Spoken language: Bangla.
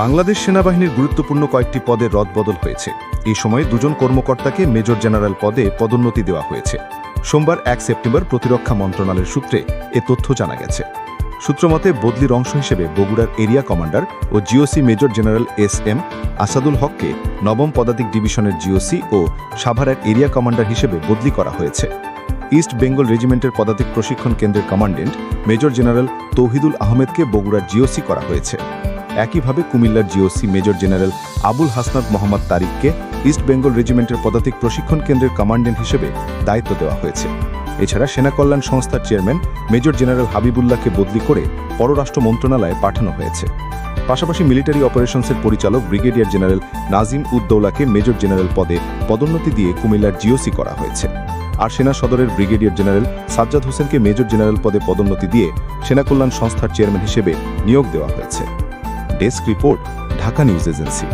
বাংলাদেশ সেনাবাহিনীর গুরুত্বপূর্ণ কয়েকটি পদে রদবদল হয়েছে। এই সময়ে দুজন কর্মকর্তাকে মেজর জেনারেল পদে পদোন্নতি দেওয়া হয়েছে। সোমবার এক সেপ্টেম্বর প্রতিরক্ষা মন্ত্রণালয়ের সূত্রে এ তথ্য জানা গেছে। সূত্রমতে বদলির অংশ হিসেবে বগুড়ার এরিয়া কমান্ডার ও GOC major general S M Asadul হককে নবম পদাতিক ডিভিশনের জিওসি ও সাভারের এরিয়া কমান্ডার হিসেবে বদলি করা হয়েছে। ইস্ট বেঙ্গল রেজিমেন্টের পদাতিক প্রশিক্ষণ কেন্দ্রের কমান্ডেন্ট মেজর জেনারেল তৌহিদুল আহমেদকে বগুড়ার জিওসি করা হয়েছে। একইভাবে কুমিল্লার GOC major general Abul Hasnat Mohammad তারিককে east Bengal রেজিমেন্টের পদাতিক প্রশিক্ষণ কেন্দ্রের কমান্ডেন্ট হিসেবে দায়িত্ব দেওয়া হয়েছে। এছাড়া সেনা কল্যাণ সংস্থার চেয়ারম্যান মেজর জেনারেল হাবিবুল্লাহকে বদলি করে পররাষ্ট্র মন্ত্রণালয়ে পাঠানো হয়েছে। পাশাপাশি মিলিটারি অপারেশনসের পরিচালক ব্রিগেডিয়ার জেনারেল নাজিম উদ্দৌলাকে মেজর জেনারেল পদে পদোন্নতি দিয়ে কুমিল্লার জিওসি করা হয়েছে। আর সেনা সদরের ব্রিগেডিয়ার জেনারেল সাজ্জাদ হোসেনকে মেজর জেনারেল পদে পদোন্নতি দিয়ে সেনা কল্যাণ সংস্থার চেয়ারম্যান হিসেবে নিয়োগ দেওয়া হয়েছে। Desk report Dhaka news agency.